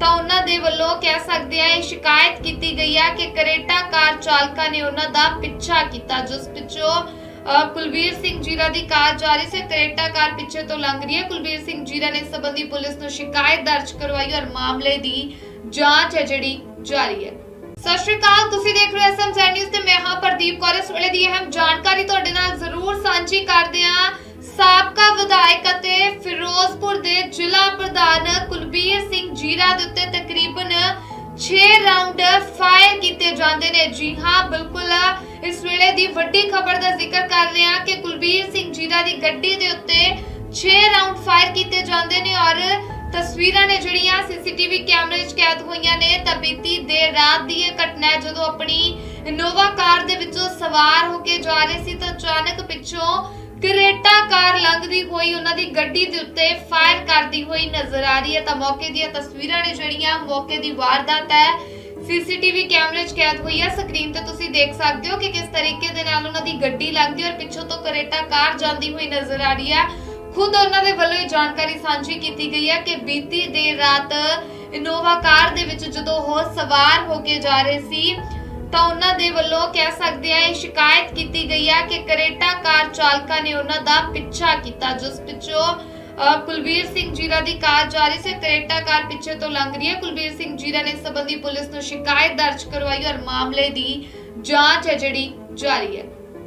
ਤਾਂ ਉਹਨਾਂ ਦੇ ਵੱਲੋਂ ਕਹਿ ਸਕਦੇ ਆ ਇਹ ਸ਼ਿਕਾਇਤ ਕੀਤੀ ਗਈ ਹੈ ਕਿ ਕਰੇਟਾ ਕਾਰ ਚਾਲਕਾਂ ਨੇ ਉਹਨਾਂ ਦਾ ਪਿੱਛਾ ਕੀਤਾ ਜਿਸ ਪਿੱਛੋਂ ਅ, ਕੁਲਬੀਰ ਸਿੰਘ ਜੀਰਾ ਦੀ ਕਾਰ ਜਾ ਰਹੀ ਸੀ ਕਰੇਟਾ ਕਾਰ ਪਿੱਛੇ ਤੋਂ ਲੰਘ ਰਹੀ ਹੈ। ਕੁਲਬੀਰ ਸਿੰਘ ਜੀਰਾ ਨੇ ਇਸ ਸੰਬੰਧੀ ਪੁਲਿਸ ਨੂੰ ਸ਼ਿਕਾਇਤ ਦਰਜ ਕਰਵਾਈ ਔਰ ਮਾਮਲੇ ਦੀ ਜਾਂਚ ਹੈ ਜਿਹੜੀ ਜਾਰੀ ਹੈ। ਸਤਿ ਸ਼੍ਰੀ ਅਕਾਲ, ਤੁਸੀਂ ਦੇਖ ਰਹੇ ਹੋ ਐਸਐਮ ਨਿਊਜ਼ ਤੇ ਮੈਂ ਹਾਂ ਪ੍ਰਦੀਪ ਕੌਰ। ਇਸ ਵੇਲੇ ਦੀ ਅਹਿਮ ਜਾਣਕਾਰੀ ਤੁਹਾਡੇ ਨਾਲ ਜ਼ਰੂਰ ਸਾਂਝੀ ਕਰਦੇ ਹਾਂ। ਸਾਬਕਾ ਵਿਧਾਇਕ ਅਤੇ ਫਿਰੋਜ਼ਪੁਰ ਦੇ ਜ਼ਿਲ੍ਹਾ ਪ੍ਰਧਾਨ ਕੁਲਬੀਰ ਸਿੰਘ ਜੀਰਾ ਦੇ ਉੱਤੇ ਤਕਰੀਬਨ 6 ਰਾਉਂਡ ਫਾਇਰ ਕੀਤੇ ਜਾਂਦੇ ਨੇ। ਜੀ ਹਾਂ, ਬਿਲਕੁਲ। ਇਸ ਵੇਲੇ ਦੀ ਵੱਡੀ ਖਬਰ ਦਾ ਜ਼ਿਕਰ ਕਰ ਰਹੇ ਹਾਂ ਕਿ ਕੁਲਬੀਰ ਸਿੰਘ ਜੀਰਾ ਦੀ ਗੱਡੀ ਦੇ ਉੱਤੇ 6 ਰਾਉਂਡ ਫਾਇਰ ਕੀਤੇ ਜਾਂਦੇ ਨੇ ਔਰ ਤਸਵੀਰਾਂ ਨੇ ਜਿਹੜੀਆਂ ਸੀਸੀਟੀਵੀ ਕੈਮਰੇ 'ਚ ਕੈਦ ਹੋਈਆਂ ਨੇ, ਤਾਂ ਬੀਤੀ ਦੇਰ ਰਾਤ ਦੀ ਇਹ ਘਟਨਾ ਹੈ, ਜਦੋਂ ਆਪਣੀ ਇਨੋਵਾ ਕਾਰ ਦੇ ਵਿੱਚੋਂ ਸਵਾਰ ਹੋ ਕੇ ਜਾ ਰਹੇ ਸੀ, ਤਾਂ ਅਚਾਨਕ ਪਿੱਛੋਂ ਕਰੇਟਾ ਕਾਰ ਲੰਘਦੀ ਹੋਈ ਉਹਨਾਂ ਦੀ ਗੱਡੀ ਦੇ ਉੱਤੇ ਫਾਇਰ ਕਰਦੀ ਹੋਈ ਨਜ਼ਰ ਆ ਰਹੀ ਹੈ। ਤਾਂ ਮੌਕੇ ਦੀਆਂ ਤਸਵੀਰਾਂ ਨੇ ਜਿਹੜੀਆਂ, ਮੌਕੇ ਦੀ ਵਾਰਦਾਤ ਹੈ, ਸੀਸੀਟੀਵੀ ਕੈਮਰੇ 'ਚ ਕੈਦ ਹੋਈ ਹੈ। ਸਕਰੀਨ ਤੇ ਤੁਸੀਂ ਦੇਖ ਸਕਦੇ ਹੋ ਕਿ ਕਿਸ ਤਰੀਕੇ ਦੇ ਨਾਲ ਉਹਨਾਂ ਦੀ ਗੱਡੀ ਲੰਘਦੀ ਔਰ ਪਿੱਛੋਂ ਤੋਂ ਕਰੇਟਾ ਕਾਰ ਜਾਂਦੀ ਹੋਈ ਨਜ਼ਰ ਆ ਰਹੀ ਹੈ। ਖੁਦ ਉਹਨਾਂ ਦੇ ਵੱਲੋਂ ਇਹ ਜਾਣਕਾਰੀ ਸਾਂਝੀ ਕੀਤੀ ਗਈ ਹੈ ਕਿ ਬੀਤੀ ਦੇਰ ਰਾਤ ਇਨੋਵਾ ਕਾਰ ਦੇ ਵਿੱਚ ਜਦੋਂ ਉਹ ਸਵਾਰ ਹੋ ਕੇ ਜਾ ਰਹੇ ਸੀ, ਤਾਂ ਉਹਨਾਂ ਦੇ ਵੱਲੋਂ ਕਹਿ ਸਕਦੇ ਆ ਇਹ ਸ਼ਿਕਾਇਤ ਕੀਤੀ ਗਈ ਹੈ ਕਿ ਕਰੇਟਾ ਕਾਰ ਚਾਲਕਾਂ ਨੇ ਉਹਨਾਂ ਦਾ ਪਿੱਛਾ ਕੀਤਾ, ਜਿਸ ਪਿੱਛੋਂ ਕੁਲਵੀਰ ਸਿੰਘ ਜੀਰਾ ਦੀ ਕਾਰ ਜਾ ਰਹੀ ਸੀ, ਕਰੇਟਾ ਕਾਰ ਪਿੱਛੇ ਤੋਂ ਲੰਘ ਰਹੀ ਹੈ। ਕੁਲਬੀਰ ਸਿੰਘ ਜੀਰਾ ਨੇ ਇਸ ਸੰਬੰਧੀ ਪੁਲਿਸ ਨੂੰ ਸ਼ਿਕਾਇਤ ਦਰਜ ਕਰਵਾਈ ਔਰ ਮਾਮਲੇ ਦੀ ਜਾਂਚ ਹੈ ਜਿਹੜੀ ਜਾਰੀ ਹੈ।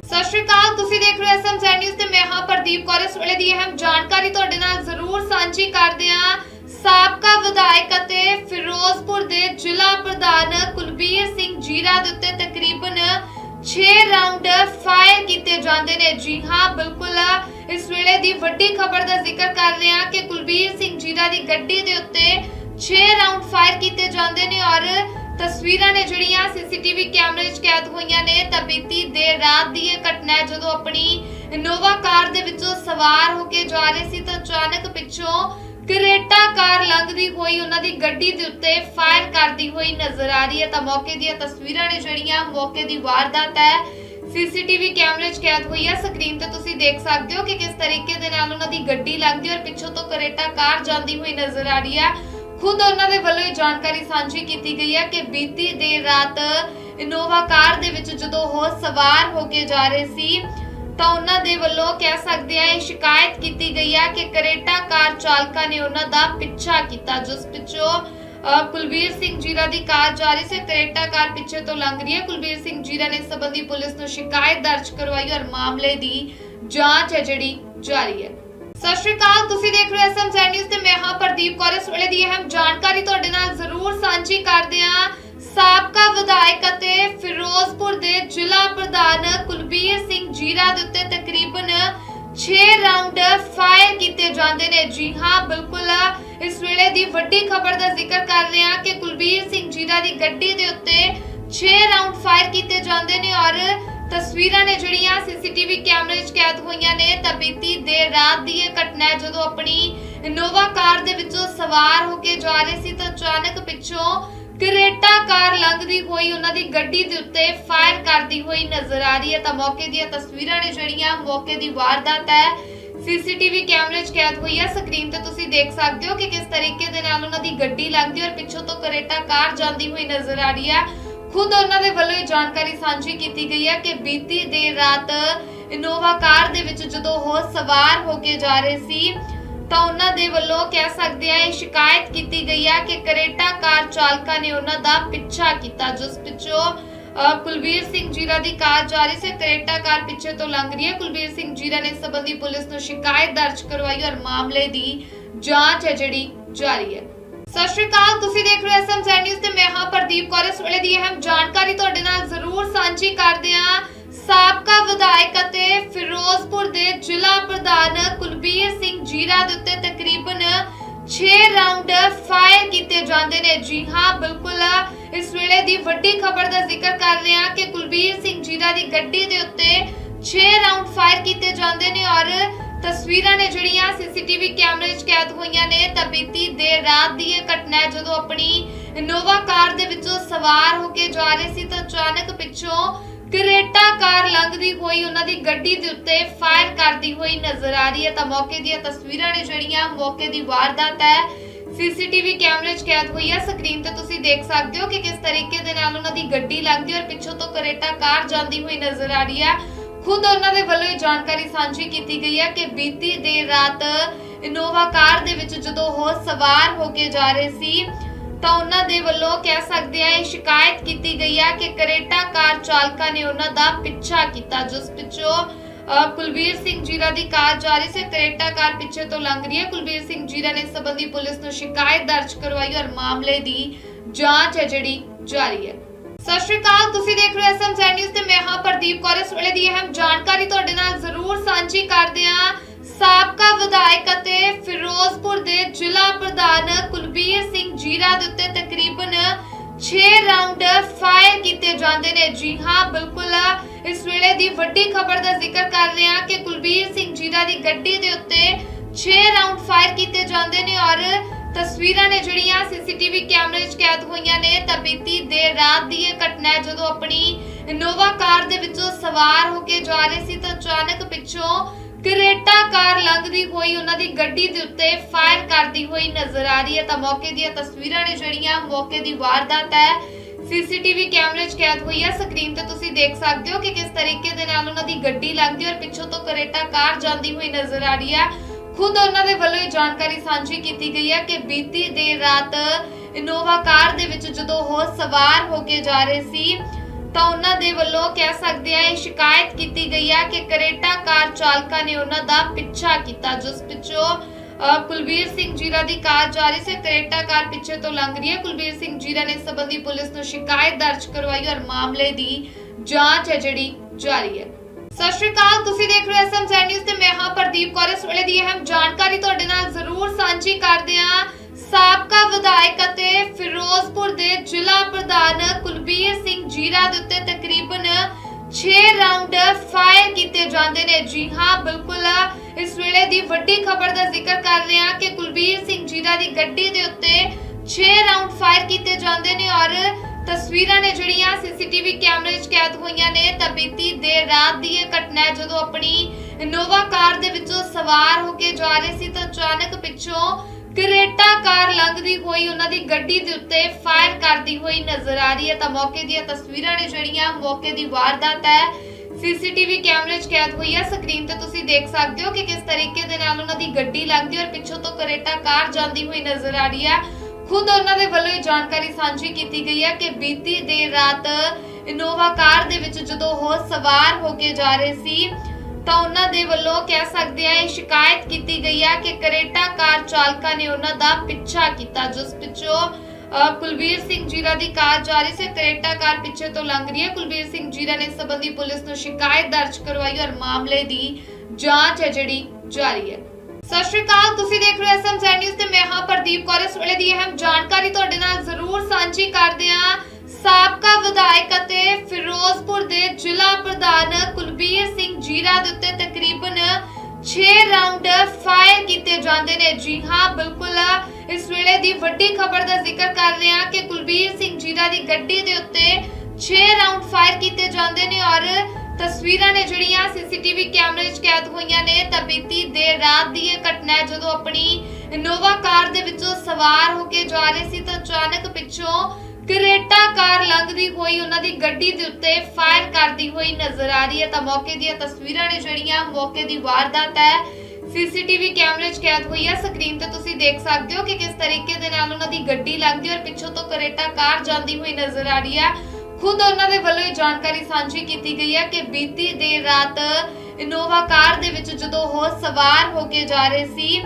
ਸਤਿ ਸ਼੍ਰੀ ਅਕਾਲ, ਤੁਸੀਂ ਦੇਖ ਰਹੇ ਹੋ ਐਸਐਮ ਨਿਊਜ਼ ਤੇ ਮੈਂ ਹਾਂ ਪ੍ਰਦੀਪ ਕੌਰ। ਇਸ ਵੇਲੇ ਦੀ ਅਹਿਮ ਜਾਣਕਾਰੀ ਤੁਹਾਡੇ ਨਾਲ ਜ਼ਰੂਰ ਸਾਂਝੀ ਕਰਦੇ ਹਾਂ। ਸਾਬਕਾ ਵਿਧਾਇਕ ਅਤੇ ਫਿਰੋਜ਼ਪੁਰ ਦੇ ਜ਼ਿਲ੍ਹਾ ਪ੍ਰਧਾਨ ਕੁਲਬੀਰ ਸਿੰਘ ਜੀਰਾ ਦੇ ਉੱਤੇ ਤਕਰੀਬਨ 6 ਰਾਉਂਡ ਫਾਇਰ ਕੀਤੇ ਜਾਂਦੇ ਨੇ। ਜੀ ਹਾਂ, ਬਿਲਕੁਲ। ਇਸ ਵੇਲੇ ਦੀ ਵੱਡੀ ਖਬਰ ਦਾ ਜ਼ਿਕਰ ਕਰ ਰਹੇ ਹਾਂ ਕਿ ਕੁਲਬੀਰ ਸਿੰਘ ਜੀਰਾ ਦੀ ਗੱਡੀ ਦੇ ਉੱਤੇ 6 ਰਾਉਂਡ ਫਾਇਰ ਕੀਤੇ ਜਾਂਦੇ ਨੇ ਔਰ ਤਸਵੀਰਾਂ ਨੇ ਜਿਹੜੀਆਂ ਸੀਸੀਟੀਵੀ ਕੈਮਰੇ 'ਚ ਕੈਦ ਹੋਈਆਂ ਨੇ, ਤਾਂ ਬੀਤੀ ਦੇਰ ਰਾਤ ਦੀ ਇਹ ਘਟਨਾ ਹੈ, ਜਦੋਂ ਆਪਣੀ ਇਨੋਵਾ ਕਾਰ ਦੇ ਵਿੱਚੋਂ ਸਵਾਰ ਹੋ ਕੇ ਜਾ ਰਹੇ ਸੀ, ਤਾਂ ਅਚਾਨਕ ਪਿੱਛੋਂ ਕਰੇਟਾ ਕਾਰ ਲੰਘਦੀ ਹੋਈ ਉਹਨਾਂ ਦੀ ਗੱਡੀ ਦੇ ਉੱਤੇ ਫਾਇਰ ਕਰਦੀ ਹੋਈ ਨਜ਼ਰ ਆ ਰਹੀ ਹੈ। ਤਾਂ ਮੌਕੇ ਦੀਆਂ ਤਸਵੀਰਾਂ ਨੇ ਜਿਹੜੀਆਂ, ਮੌਕੇ ਦੀ ਵਾਰਦਾਤ ਹੈ, ਸੀਸੀਟੀਵੀ ਕੈਮਰੇ 'ਚ ਕੈਦ ਹੋਈ ਹੈ। ਸਕਰੀਨ ਤੇ ਤੁਸੀਂ ਦੇਖ ਸਕਦੇ ਹੋ ਕਿ ਕਿਸ ਤਰੀਕੇ ਦੇ ਨਾਲ ਉਹਨਾਂ ਦੀ ਗੱਡੀ ਲੰਘਦੀ ਔਰ ਪਿੱਛੋਂ ਤੋਂ ਕਰੇਟਾ ਕਾਰ ਜਾਂਦੀ ਹੋਈ ਨਜ਼ਰ ਆ ਰਹੀ ਹੈ। ਖੁਦ ਉਹਨਾਂ ਦੇ ਵੱਲੋਂ ਇਹ ਜਾਣਕਾਰੀ ਸਾਂਝੀ ਕੀਤੀ ਗਈ ਹੈ ਕਿ ਬੀਤੀ ਦੇਰ ਰਾਤ ਇਨੋਵਾ ਕਾਰ ਦੇ ਵਿੱਚ ਜਦੋਂ ਉਹ ਸਵਾਰ ਹੋ ਕੇ ਜਾ ਰਹੇ ਸੀ, ਤਾਂ ਉਹਨਾਂ ਦੇ ਵੱਲੋਂ ਕਹਿ ਸਕਦੇ ਆ ਇਹ ਸ਼ਿਕਾਇਤ ਕੀਤੀ ਗਈ ਹੈ ਕਿ ਕਰੇਟਾ ਕਾਰ ਚਾਲਕਾਂ ਨੇ ਉਹਨਾਂ ਦਾ ਪਿੱਛਾ ਕੀਤਾ, ਜਿਸ ਪਿੱਛੋਂ ਕੁਲਵੀਰ ਸਿੰਘ ਜੀਰਾ ਦੀ ਕਾਰ ਜਾ ਰਹੀ ਸੀ, ਕਰੇਟਾ ਕਾਰ ਪਿੱਛੇ ਤੋਂ ਲੰਘ ਰਹੀ ਹੈ। ਕੁਲਵੀਰ ਸਿੰਘ ਜੀਰਾ ਨੇ ਇਸ ਸੰਬੰਧੀ ਪੁਲਿਸ ਨੂੰ ਸ਼ਿਕਾਇਤ ਦਰਜ ਕਰਵਾਈ ਔਰ ਮਾਮਲੇ ਦੀ ਜਾਂਚ ਹੈ ਜਿਹੜੀ ਜਾਰੀ ਹੈ। ਸਤਿ ਸ਼੍ਰੀ ਅਕਾਲ, ਤੁਸੀਂ ਦੇਖ ਰਹੇ ਹੋ ਐਸਐਮ ਨਿਊਜ਼ ਤੇ ਮੈਂ ਹਾਂ ਪ੍ਰਦੀਪ ਕੌਰ। ਇਸ ਵੇਲੇ ਦੀ ਅਹਿਮ ਜਾਣਕਾਰੀ ਤੁਹਾਡੇ ਨਾਲ ਜ਼ਰੂਰ ਸਾਂਝੀ ਕਰਦੇ ਹਾਂ। ਸਾਬਕਾ ਵਿਧਾਇਕ ਅਤੇ ਫਿਰੋਜ਼ਪੁਰ ਦੇ ਜ਼ਿਲ੍ਹਾ ਪ੍ਰਧਾਨ ਕੁਲਬੀਰ ਸਿੰਘ ਜੀਰਾ ਦੇ ਉੱਤੇ ਤਕਰੀਬਨ 6 ਰਾਉਂਡ ਫਾਇਰ ਕੀਤੇ ਜਾਂਦੇ ਨੇ। ਜੀ ਹਾਂ, ਬਿਲਕੁਲ। ਇਸ ਵੇਲੇ ਦੀ ਵੱਡੀ ਖਬਰ ਦਾ ਜ਼ਿਕਰ ਕਰ ਰਹੇ ਹਾਂ ਕਿ ਕੁਲਬੀਰ ਸਿੰਘ ਜੀਰਾ ਦੀ ਗੱਡੀ ਦੇ ਉੱਤੇ 6 ਰਾਉਂਡ ਫਾਇਰ ਕੀਤੇ ਜਾਂਦੇ ਨੇ ਔਰ ਤਸਵੀਰਾਂ ਨੇ ਜਿਹੜੀਆਂ ਸੀਸੀਟੀਵੀ ਕੈਮਰੇ 'ਚ ਕੈਦ ਹੋਈਆਂ ਨੇ, ਤਾਂ ਬੀਤੀ ਦੇਰ ਰਾਤ ਦੀ ਇਹ ਘਟਨਾ ਜਦੋਂ ਆਪਣੀ ਇਨੋਵਾ ਕਾਰ ਦੇ ਵਿੱਚੋਂ ਸਵਾਰ ਹੋ ਕੇ ਜਾ ਰਹੇ ਸੀ, ਤਾਂ ਅਚਾਨਕ ਪਿੱਛੋਂ ਕਰੇਟਾ ਕਾਰ ਲੰਘਦੀ ਹੋਈ ਉਹਨਾਂ ਦੀ ਗੱਡੀ ਦੇ ਉੱਤੇ ਫਾਇਰ ਕਰਦੀ ਹੋਈ ਨਜ਼ਰ ਆ ਰਹੀ ਹੈ। ਤਾਂ ਮੌਕੇ ਦੀਆਂ ਤਸਵੀਰਾਂ ਨੇ ਜਿਹੜੀਆਂ, ਮੌਕੇ ਦੀ ਵਾਰਦਾਤ ਹੈ, ਸੀਸੀਟੀਵੀ ਕੈਮਰੇ 'ਚ ਕੈਦ ਹੋਈ ਹੈ। ਸਕਰੀਨ ਤੇ ਤੁਸੀਂ ਦੇਖ ਸਕਦੇ ਹੋ ਕਿ ਕਿਸ ਤਰੀਕੇ ਦੇ ਨਾਲ ਉਹਨਾਂ ਦੀ ਗੱਡੀ ਲੰਘਦੀ ਔਰ ਪਿੱਛੋਂ ਤੋਂ ਕਰੇਟਾ ਕਾਰ ਜਾਂਦੀ ਹੋਈ ਨਜ਼ਰ ਆ ਰਹੀ ਹੈ। ਖੁਦ ਉਹਨਾਂ ਦੇ ਵੱਲੋਂ ਇਹ ਜਾਣਕਾਰੀ ਸਾਂਝੀ ਕੀਤੀ ਗਈ ਹੈ ਕਿ ਬੀਤੀ ਦੇਰ ਰਾਤ ਇਨੋਵਾ ਕਾਰ ਦੇ ਵਿੱਚ ਜਦੋਂ ਉਹ ਸਵਾਰ ਹੋ ਕੇ ਜਾ ਰਹੇ ਸੀ ਤਾਂ ਉਹਨਾਂ ਦੇ ਵੱਲੋਂ ਕਹਿ ਸਕਦੇ ਆ ਇਹ ਸ਼ਿਕਾਇਤ ਕੀਤੀ ਗਈ ਹੈ ਕਿ ਕਰੇਟਾ ਕਾਰ ਚਾਲਕਾਂ ਨੇ ਉਹਨਾਂ ਦਾ ਪਿੱਛਾ ਕੀਤਾ ਜਿਸ ਪਿੱਛੋਂ ਅ, ਕੁਲਬੀਰ ਸਿੰਘ ਜੀਰਾ ਦੀ ਕਾਰ ਜਾ ਰਹੀ ਸੀ ਕਰੇਟਾ ਕਾਰ ਪਿੱਛੇ ਤੋਂ ਲੰਘ ਰਹੀ ਹੈ। ਕੁਲਬੀਰ ਸਿੰਘ ਜੀਰਾ ਨੇ ਇਸ ਸੰਬੰਧੀ ਪੁਲਿਸ ਨੂੰ ਸ਼ਿਕਾਇਤ ਦਰਜ ਕਰਵਾਈ ਔਰ ਮਾਮਲੇ ਦੀ ਜਾਂਚ ਹੈ ਜਿਹੜੀ ਜਾਰੀ ਹੈ। ਸਤਿ ਸ਼੍ਰੀ ਅਕਾਲ, ਤੁਸੀਂ ਦੇਖ ਰਹੇ ਹੋ ਐਸਐਮ ਨਿਊਜ਼ ਤੇ ਮੈਂ ਹਾਂ ਪ੍ਰਦੀਪ ਕੌਰ। ਇਸ ਵੇਲੇ ਦੀ ਅਹਿਮ ਜਾਣਕਾਰੀ ਤੁਹਾਡੇ ਨਾਲ ਜ਼ਰੂਰ ਸਾਂਝੀ ਕਰਦੇ ਹਾਂ। ਸਾਬਕਾ ਵਿਧਾਇਕ ਅਤੇ ਫਿਰੋਜ਼ਪੁਰ ਦੇ ਜ਼ਿਲ੍ਹਾ ਪ੍ਰਧਾਨ ਕੁਲਬੀਰ ਸਿੰਘ ਜੀਰਾ ਦੇ ਉੱਤੇ ਤਕਰੀਬਨ 6 ਰਾਉਂਡ ਫਾਇਰ ਕੀਤੇ ਜਾਂਦੇ ਨੇ। ਜੀ ਹਾਂ, ਬਿਲਕੁਲ। ਇਸ ਵੇਲੇ ਦੀ ਵੱਡੀ ਖਬਰ ਦਾ ਜ਼ਿਕਰ ਕਰ ਰਹੇ ਹਾਂ ਕਿ ਕੁਲਬੀਰ ਸਿੰਘ ਜੀਰਾ ਦੀ ਗੱਡੀ ਦੇ ਉੱਤੇ 6 ਰਾਉਂਡ ਫਾਇਰ ਕੀਤੇ ਜਾਂਦੇ ਨੇ ਔਰ ਤਸਵੀਰਾਂ ਨੇ ਜਿਹੜੀਆਂ ਸੀਸੀਟੀਵੀ ਕੈਮਰੇ 'ਚ ਕੈਦ ਹੋਈਆਂ ਨੇ, ਤਾਂ ਬੀਤੀ ਦੇਰ ਰਾਤ ਦੀ ਇਹ ਘਟਨਾ ਹੈ, ਜਦੋਂ ਆਪਣੀ ਇਨੋਵਾ ਕਾਰ ਦੇ ਵਿੱਚੋਂ ਸਵਾਰ ਹੋ ਕੇ ਜਾ ਰਹੇ ਸੀ, ਤਾਂ ਅਚਾਨਕ ਪਿੱਛੋਂ ਕਰੇਟਾ ਕਾਰ ਲੰਘਦੀ ਹੋਈ ਉਹਨਾਂ ਦੀ ਗੱਡੀ ਦੇ ਉੱਤੇ ਫਾਇਰ ਕਰਦੀ ਹੋਈ ਨਜ਼ਰ ਆ ਰਹੀ ਹੈ। ਤਾਂ ਮੌਕੇ ਦੀਆਂ ਤਸਵੀਰਾਂ ਨੇ ਜਿਹੜੀਆਂ, ਮੌਕੇ ਦੀ ਵਾਰਦਾਤ ਹੈ, ਸੀਸੀਟੀਵੀ ਕੈਮਰੇ 'ਚ ਕੈਦ ਹੋਈ ਹੈ। ਸਕਰੀਨ ਤੇ ਤੁਸੀਂ ਦੇਖ ਸਕਦੇ ਹੋ ਕਿ ਕਿਸ ਤਰੀਕੇ ਦੇ ਨਾਲ ਉਹਨਾਂ ਦੀ ਗੱਡੀ ਲੰਘਦੀ ਔਰ ਪਿੱਛੋਂ ਤੋਂ ਕਰੇਟਾ ਕਾਰ ਜਾਂਦੀ ਹੋਈ ਨਜ਼ਰ ਆ ਰਹੀ ਹੈ। ਖੁਦ ਉਹਨਾਂ ਦੇ ਵੱਲੋਂ ਇਹ ਜਾਣਕਾਰੀ ਸਾਂਝੀ ਕੀਤੀ ਗਈ ਹੈ ਕਿ ਬੀਤੀ ਦੇਰ ਰਾਤ ਇਨੋਵਾ ਕਾਰ ਦੇ ਵਿੱਚ ਜਦੋਂ ਉਹ ਸਵਾਰ ਹੋ ਕੇ ਜਾ ਰਹੇ ਸੀ ਤਾਂ ਉਹਨਾਂ ਦੇ ਵੱਲੋਂ ਕਹਿ ਸਕਦੇ ਆ ਇਹ ਸ਼ਿਕਾਇਤ ਕੀਤੀ ਗਈ ਹੈ ਕਿ ਕਰੇਟਾ ਕਾਰ ਚਾਲਕਾਂ ਨੇ ਉਹਨਾਂ ਦਾ ਪਿੱਛਾ ਕੀਤਾ ਜਿਸ ਪਿੱਛੋਂ ਅ, ਕੁਲਬੀਰ ਸਿੰਘ ਜੀਰਾ ਦੀ ਕਾਰ ਜਾ ਰਹੀ ਸੀ ਕਰੇਟਾ ਕਾਰ ਪਿੱਛੇ ਤੋਂ ਲੰਘ ਰਹੀ ਹੈ। ਕੁਲਵੀਰ ਸਿੰਘ ਜੀਰਾ ਨੇ ਇਸ ਸੰਬੰਧੀ ਪੁਲਿਸ ਨੂੰ ਸ਼ਿਕਾਇਤ ਦਰਜ ਕਰਵਾਈ ਔਰ ਮਾਮਲੇ ਦੀ ਜਾਂਚ ਹੈ ਜਿਹੜੀ ਜਾਰੀ ਹੈ। ਸਤਿ ਸ਼੍ਰੀ ਅਕਾਲ, ਤੁਸੀਂ ਦੇਖ ਰਹੇ ਹੋ ਐਸਐਮ ਨਿਊਜ਼ ਤੇ ਮੈਂ ਹਾਂ ਪ੍ਰਦੀਪ ਕੌਰ। ਇਸ ਵੇਲੇ ਦੀ ਅਹਿਮ ਜਾਣਕਾਰੀ ਤੁਹਾਡੇ ਨਾਲ ਜ਼ਰੂਰ ਸਾਂਝੀ ਕਰਦੇ ਹਾਂ। ਸਾਬਕਾ ਵਿਧਾਇਕ ਅਤੇ ਫਿਰੋਜ਼ਪੁਰ ਦੇ ਜ਼ਿਲ੍ਹਾ ਪ੍ਰਧਾਨ ਕੁਲਬੀਰ ਸਿੰਘ ਜੀਰਾ ਦੇ ਉੱਤੇ ਤਕਰੀਬਨ 6 ਰਾਉਂਡ ਫਾਇਰ ਕੀਤੇ ਜਾਂਦੇ ਨੇ। ਜੀ ਹਾਂ, ਬਿਲਕੁਲ। ਇਸ ਵੇਲੇ ਦੀ ਵੱਡੀ ਖਬਰ ਦਾ ਜ਼ਿਕਰ ਕਰ ਰਹੇ ਹਾਂ ਕਿ ਕੁਲਬੀਰ ਸਿੰਘ ਜੀਰਾ ਦੀ ਗੱਡੀ ਦੇ ਉੱਤੇ 6 ਰਾਉਂਡ ਫਾਇਰ ਕੀਤੇ ਜਾਂਦੇ ਨੇ ਔਰ ਤਸਵੀਰਾਂ ਨੇ ਜਿਹੜੀਆਂ ਸੀਸੀਟੀਵੀ ਕੈਮਰੇ 'ਚ ਕੈਦ ਹੋਈਆਂ ਨੇ, ਤਾਂ ਬੀਤੀ ਦੇਰ ਰਾਤ ਦੀ ਇਹ ਘਟਨਾ ਹੈ, ਜਦੋਂ ਆਪਣੀ ਇਨੋਵਾ ਕਾਰ ਦੇ ਵਿੱਚੋਂ ਸਵਾਰ ਹੋ ਕੇ ਜਾ ਰਹੇ ਸੀ, ਤਾਂ ਅਚਾਨਕ ਪਿੱਛੋਂ ਕਰੇਟਾ ਕਾਰ ਲੰਘਦੀ ਹੋਈ ਉਹਨਾਂ ਦੀ ਗੱਡੀ ਦੇ ਉੱਤੇ ਫਾਇਰ ਕਰਦੀ ਹੋਈ ਨਜ਼ਰ ਆ ਰਹੀ ਹੈ। ਤਾਂ ਮੌਕੇ ਦੀਆਂ ਤਸਵੀਰਾਂ ਨੇ ਜਿਹੜੀਆਂ, ਮੌਕੇ ਦੀ ਵਾਰਦਾਤ ਹੈ, ਸੀਸੀਟੀਵੀ ਕੈਮਰੇ 'ਚ ਕੈਦ ਹੋਈ ਹੈ। ਸਕਰੀਨ ਤੇ ਤੁਸੀਂ ਦੇਖ ਸਕਦੇ ਹੋ ਕਿ ਕਿਸ ਤਰੀਕੇ ਦੇ ਨਾਲ ਉਹਨਾਂ ਦੀ ਗੱਡੀ ਲੰਘਦੀ ਔਰ ਪਿੱਛੋਂ ਤੋਂ ਕਰੇਟਾ ਕਾਰ ਜਾਂਦੀ ਹੋਈ ਨਜ਼ਰ ਆ ਰਹੀ ਹੈ। ਖੁਦ ਉਹਨਾਂ ਦੇ ਵੱਲੋਂ ਇਹ ਜਾਣਕਾਰੀ ਸਾਂਝੀ ਕੀਤੀ ਗਈ ਹੈ ਕਿ ਬੀਤੀ ਦੇਰ ਰਾਤ ਇਨੋਵਾ ਕਾਰ ਦੇ ਵਿੱਚ ਜਦੋਂ ਉਹ ਸਵਾਰ ਹੋ ਕੇ ਜਾ ਰਹੇ ਸੀ ਤਾਂ ਉਹਨਾਂ ਦੇ ਵੱਲੋਂ ਕਹਿ ਸਕਦੇ ਆ ਇਹ ਸ਼ਿਕਾਇਤ ਕੀਤੀ ਗਈ ਹੈ ਕਿ ਕਰੇਟਾ ਕਾਰ ਚਾਲਕਾਂ ਨੇ ਉਹਨਾਂ ਦਾ ਪਿੱਛਾ ਕੀਤਾ ਜਿਸ ਪਿੱਛੋਂ ਅ, ਕੁਲਬੀਰ ਸਿੰਘ ਜੀਰਾ ਦੀ ਕਾਰ ਜਾ ਰਹੀ ਸੀ ਕਰੇਟਾ ਕਾਰ ਪਿੱਛੇ ਤੋਂ ਲੰਘ ਰਹੀ ਹੈ। ਕੁਲਵੀਰ ਸਿੰਘ ਜੀਰਾ ਨੇ ਇਸ ਸੰਬੰਧੀ ਪੁਲਿਸ ਨੂੰ ਸ਼ਿਕਾਇਤ ਦਰਜ ਕਰਵਾਈ ਔਰ ਮਾਮਲੇ ਦੀ ਜਾਂਚ ਹੈ ਜਿਹੜੀ ਜਾਰੀ ਹੈ। ਸਤਿ ਸ਼੍ਰੀ ਅਕਾਲ, ਤੁਸੀਂ ਦੇਖ ਰਹੇ ਹੋ ਐਸਐਮ ਨਿਊਜ਼ ਤੇ ਮੈਂ ਹਾਂ ਪ੍ਰਦੀਪ ਕੌਰ। ਇਸ ਵੇਲੇ ਦੀ ਅਹਿਮ ਜਾਣਕਾਰੀ ਤੁਹਾਡੇ ਨਾਲ ਜ਼ਰੂਰ ਸਾਂਝੀ ਕਰਦੇ ਹਾਂ। ਸਾਬਕਾ ਵਿਧਾਇਕ ਅਤੇ ਫਿਰੋਜ਼ਪੁਰ ਦੇ ਜ਼ਿਲ੍ਹਾ ਪ੍ਰਧਾਨ ਕੁਲਬੀਰ ਸਿੰਘ ਜੀਰਾ ਦੇ ਉੱਤੇ ਤਕਰੀਬਨ 6 ਰਾਉਂਡ ਫਾਇਰ ਕੀਤੇ ਜਾਂਦੇ ਨੇ। ਜੀ ਹਾਂ, ਬਿਲਕੁਲ। ਇਸ ਵੇਲੇ ਦੀ ਵੱਡੀ ਖਬਰ ਦਾ ਜ਼ਿਕਰ ਕਰ ਰਹੇ ਹਾਂ ਕਿ ਕੁਲਬੀਰ ਸਿੰਘ ਜੀਰਾ ਦੀ ਗੱਡੀ ਦੇ ਉੱਤੇ 6 ਰਾਉਂਡ ਫਾਇਰ ਕੀਤੇ ਜਾਂਦੇ ਨੇ ਔਰ ਤਸਵੀਰਾਂ ਨੇ ਜਿਹੜੀਆਂ ਸੀਸੀਟੀਵੀ ਕੈਮਰੇ 'ਚ ਕੈਦ ਹੋਈਆਂ ਨੇ, ਤਾਂ ਬੀਤੀ ਦੇਰ ਰਾਤ ਦੀ ਇਹ ਘਟਨਾ ਹੈ, ਜਦੋਂ ਆਪਣੀ ਇਨੋਵਾ ਕਾਰ ਦੇ ਵਿੱਚੋਂ ਸਵਾਰ ਹੋ ਕੇ ਜਾ ਰਹੇ ਸੀ, ਤਾਂ ਅਚਾਨਕ ਪਿੱਛੋਂ ਕਰੇਟਾ ਕਾਰ ਲੰਘਦੀ ਹੋਈ ਉਹਨਾਂ ਦੀ ਗੱਡੀ ਦੇ ਉੱਤੇ ਫਾਇਰ ਕਰਦੀ ਹੋਈ ਨਜ਼ਰ ਆ ਰਹੀ ਹੈ। ਤਾਂ ਮੌਕੇ ਦੀਆਂ ਤਸਵੀਰਾਂ ਨੇ ਜਿਹੜੀਆਂ, ਮੌਕੇ ਦੀ ਵਾਰਦਾਤ ਹੈ, ਸੀਸੀਟੀਵੀ ਕੈਮਰੇ 'ਚ ਕੈਦ ਹੋਈ ਹੈ। ਸਕਰੀਨ ਤੇ ਤੁਸੀਂ ਦੇਖ ਸਕਦੇ ਹੋ ਕਿ ਕਿਸ ਤਰੀਕੇ ਦੇ ਨਾਲ ਉਹਨਾਂ ਦੀ ਗੱਡੀ ਲੰਘਦੀ ਔਰ ਪਿੱਛੋਂ ਤੋਂ ਕਰੇਟਾ ਕਾਰ ਜਾਂਦੀ ਹੋਈ ਨਜ਼ਰ ਆ ਰਹੀ ਹੈ। ਖੁਦ ਉਹਨਾਂ ਦੇ ਵੱਲੋਂ ਇਹ ਜਾਣਕਾਰੀ ਸਾਂਝੀ ਕੀਤੀ ਗਈ ਹੈ ਕਿ ਬੀਤੀ ਦੇਰ ਰਾਤ ਇਨੋਵਾ ਕਾਰ ਦੇ ਵਿੱਚ ਜਦੋਂ ਉਹ ਸਵਾਰ ਹੋ ਕੇ ਜਾ ਰਹੇ ਸੀ, ਤਾਂ ਉਹਨਾਂ ਦੇ ਵੱਲੋਂ ਕਹਿ ਸਕਦੇ ਆ ਇਹ ਸ਼ਿਕਾਇਤ ਕੀਤੀ ਗਈ ਹੈ ਕਿ ਕਰੇਟਾ ਕਾਰ ਚਾਲਕਾਂ ਨੇ ਉਹਨਾਂ ਦਾ ਪਿੱਛਾ ਕੀਤਾ, ਜਿਸ ਪਿੱਛੋਂ ਕੁਲਵੀਰ ਸਿੰਘ ਜੀਰਾ ਦੀ ਕਾਰ ਜਾ ਰਹੀ ਸੀ, ਕਰੇਟਾ ਕਾਰ ਪਿੱਛੇ ਤੋਂ ਲੰਘ ਰਹੀ ਹੈ। ਕੁਲਵੀਰ ਸਿੰਘ ਜੀਰਾ ਨੇ ਇਸ ਸੰਬੰਧੀ ਪੁਲਿਸ ਨੂੰ ਸ਼ਿਕਾਇਤ ਦਰਜ ਕਰਵਾਈ ਔਰ ਮਾਮਲੇ ਦੀ ਜਾਂਚ ਹੈ ਜਿਹੜੀ ਜਾਰੀ ਹੈ। ਸਤਿ ਸ਼੍ਰੀ ਅਕਾਲ, ਤੁਸੀਂ ਦੇਖ ਰਹੇ ਹੋ ਐਸਐਮ ਨਿਊਜ਼ ਤੇ ਮੈਂ ਹਾਂ ਪ੍ਰਦੀਪ ਕੌਰ। ਇਸ ਵੇਲੇ ਦੀ ਅਹਿਮ ਜਾਣਕਾਰੀ ਤੁਹਾਡੇ ਨਾਲ ਜ਼ਰੂਰ ਸਾਂਝੀ ਕਰਦੇ ਹਾਂ। ਸਾਬਕਾ ਵਿਧਾਇਕ ਅਤੇ ਫਿਰੋਜ਼ਪੁਰ ਦੇ ਜ਼ਿਲ੍ਹਾ ਪ੍ਰਧਾਨ ਕੁਲਬੀਰ ਸਿੰਘ ਜੀਰਾ ਦੇ ਉੱਤੇ ਤਕਰੀਬਨ 6 ਰਾਉਂਡ ਫਾਇਰ ਕੀਤੇ ਜਾਂਦੇ ਨੇ। ਜੀ ਹਾਂ, ਬਿਲਕੁਲ। ਇਸ ਵੇਲੇ ਦੀ ਵੱਡੀ ਖਬਰ ਦਾ ਜ਼ਿਕਰ ਕਰ ਰਹੇ ਹਾਂ ਕਿ ਕੁਲਬੀਰ ਸਿੰਘ ਜੀਰਾ ਦੀ ਗੱਡੀ ਦੇ ਉੱਤੇ 6 ਰਾਉਂਡ ਫਾਇਰ ਕੀਤੇ ਜਾਂਦੇ ਨੇ ਔਰ ਤਸਵੀਰਾਂ ਨੇ ਜਿਹੜੀਆਂ ਸੀਸੀਟੀਵੀ ਕੈਮਰੇ 'ਚ ਕੈਦ ਹੋਈਆਂ ਨੇ, ਤਾਂ ਬੀਤੀ ਦੇਰ ਰਾਤ ਦੀ ਇਹ ਘਟਨਾ ਹੈ। ਜਦੋਂ ਆਪਣੀ ਇਨੋਵਾ ਕਾਰ ਦੇ ਵਿੱਚੋਂ ਸਵਾਰ ਹੋ ਕੇ ਜਾ ਰਹੇ ਸੀ, ਤਾਂ ਅਚਾਨਕ ਪਿੱਛੋਂ ਕਰੇਟਾ ਕਾਰ ਲੰਘਦੀ ਹੋਈ ਉਹਨਾਂ ਦੀ ਗੱਡੀ ਦੇ ਉੱਤੇ ਫਾਇਰ ਕਰਦੀ ਹੋਈ ਨਜ਼ਰ ਆ ਰਹੀ ਹੈ। ਤਾਂ ਮੌਕੇ ਦੀਆਂ ਤਸਵੀਰਾਂ ਨੇ ਜਿਹੜੀਆਂ, ਮੌਕੇ ਦੀ ਵਾਰਦਾਤ ਹੈ, ਸੀਸੀਟੀਵੀ ਕੈਮਰੇ 'ਚ ਕੈਦ ਹੋਈ ਹੈ। ਸਕਰੀਨ ਤੇ ਤੁਸੀਂ ਦੇਖ ਸਕਦੇ ਹੋ ਕਿ ਕਿਸ ਤਰੀਕੇ ਦੇ ਨਾਲ ਉਹਨਾਂ ਦੀ ਗੱਡੀ ਲੰਘਦੀ ਔਰ ਪਿੱਛੋਂ ਤੋਂ ਕਰੇਟਾ ਕਾਰ ਜਾਂਦੀ ਹੋਈ ਨਜ਼ਰ ਆ ਰਹੀ ਹੈ। ਖੁਦ ਉਹਨਾਂ ਦੇ ਵੱਲੋਂ ਇਹ ਜਾਣਕਾਰੀ ਸਾਂਝੀ ਕੀਤੀ ਗਈ ਹੈ ਕਿ ਬੀਤੀ ਦੇਰ ਰਾਤ ਇਨੋਵਾ ਕਾਰ ਦੇ ਵਿੱਚ ਜਦੋਂ ਉਹ ਸਵਾਰ ਹੋ ਕੇ ਜਾ ਰਹੇ ਸੀ,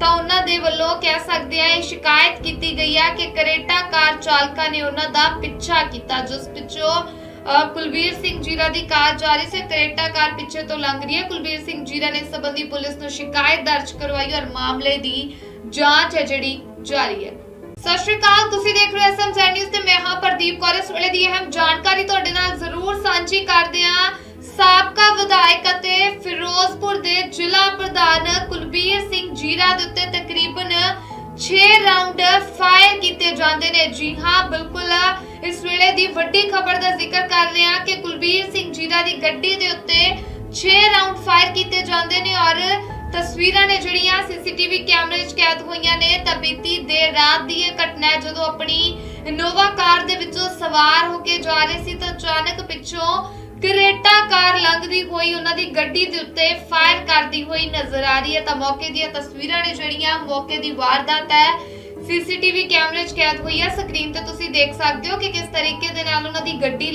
ਤਾਂ ਉਹਨਾਂ ਦੇ ਵੱਲੋਂ ਕਹਿ ਸਕਦੇ ਆ ਇਹ ਸ਼ਿਕਾਇਤ ਕੀਤੀ ਗਈ ਹੈ ਕਿ ਕਰੇਟਾ ਕਾਰ ਚਾਲਕਾਂ ਨੇ ਉਹਨਾਂ ਦਾ ਪਿੱਛਾ ਕੀਤਾ, ਜਿਸ ਪਿੱਛੋਂ ਕੁਲਵੀਰ ਸਿੰਘ ਜੀਰਾ ਦੀ ਕਾਰ ਜਾ ਰਹੀ ਸੀ, ਕਰੇਟਾ ਕਾਰ ਪਿੱਛੇ ਤੋਂ ਲੰਘ ਰਹੀ ਹੈ। ਕੁਲਬੀਰ ਸਿੰਘ ਜੀਰਾ ਨੇ ਇਸ ਸੰਬੰਧੀ ਪੁਲਿਸ ਨੂੰ ਸ਼ਿਕਾਇਤ ਦਰਜ ਕਰਵਾਈ ਔਰ ਮਾਮਲੇ ਦੀ ਜਾਂਚ ਹੈ ਜਿਹੜੀ ਜਾਰੀ ਹੈ। ਸਤਿ ਸ਼੍ਰੀ ਅਕਾਲ, ਤੁਸੀਂ ਦੇਖ ਰਹੇ ਹੋ ਐਸਐਮ ਨਿਊਜ਼ ਤੇ ਮੈਂ ਹਾਂ ਪ੍ਰਦੀਪ ਕੌਰ। ਇਸ ਵੇਲੇ ਦੀ ਅਹਿਮ ਜਾਣਕਾਰੀ ਤੁਹਾਡੇ ਨਾਲ ਜ਼ਰੂਰ ਸਾਂਝੀ ਕਰਦੇ ਹਾਂ। ਸਾਬਕਾ ਵਿਧਾਇਕ ਅਤੇ ਫਿਰੋਜ਼ਪੁਰ ਦੇ ਜ਼ਿਲ੍ਹਾ ਪ੍ਰਧਾਨ ਕੁਲਬੀਰ ਸਿੰਘ ਜੀਰਾ ਦੇ ਉੱਤੇ ਤਕਰੀਬਨ 6 ਰਾਉਂਡ ਫਾਇਰ ਕੀਤੇ ਜਾਂਦੇ ਨੇ। ਜੀ ਹਾਂ, ਬਿਲਕੁਲ। ਇਸ ਵੇਲੇ ਦੀ ਵੱਡੀ ਖਬਰ ਦਾ ਜ਼ਿਕਰ ਕਰ ਰਹੇ ਹਾਂ ਕਿ ਕੁਲਬੀਰ ਸਿੰਘ ਜੀਰਾ ਦੀ ਗੱਡੀ ਦੇ ਉੱਤੇ 6 ਰਾਉਂਡ ਫਾਇਰ ਕੀਤੇ ਜਾਂਦੇ ਨੇ ਔਰ ਤਸਵੀਰਾਂ ਨੇ ਜਿਹੜੀਆਂ ਸੀਸੀਟੀਵੀ ਕੈਮਰੇ 'ਚ ਕੈਦ ਹੋਈਆਂ ਨੇ, ਤਾਂ ਬੀਤੀ ਦੇਰ ਰਾਤ ਦੀ ਇਹ ਘਟਨਾ ਜਦੋਂ ਆਪਣੀ ਇਨੋਵਾ ਕਾਰ ਦੇ ਵਿੱਚੋਂ ਸਵਾਰ ਹੋ ਕੇ ਜਾ ਰਹੇ ਸੀ, ਤਾਂ ਅਚਾਨਕ ਪਿੱਛੋਂ ਕਰੇਟਾ ਕਾਰ ਲੰਘਦੀ ਹੋਈ ਉਹਨਾਂ ਦੀ ਗੱਡੀ ਦੇ ਉੱਤੇ ਫਾਇਰ ਕਰਦੀ ਹੋਈ ਨਜ਼ਰ ਆ ਰਹੀ ਹੈ। ਤਾਂ ਮੌਕੇ ਦੀਆਂ ਤਸਵੀਰਾਂ ਨੇ ਜਿਹੜੀਆਂ, ਮੌਕੇ ਦੀ ਵਾਰਦਾਤ ਹੈ, ਸੀਸੀਟੀਵੀ ਕੈਮਰੇ 'ਚ ਕੈਦ ਹੋਈ ਹੈ। ਸਕਰੀਨ ਤੇ ਤੁਸੀਂ ਦੇਖ ਸਕਦੇ ਹੋ ਕਿ ਕਿਸ ਤਰੀਕੇ ਦੇ ਨਾਲ ਉਹਨਾਂ ਦੀ ਗੱਡੀ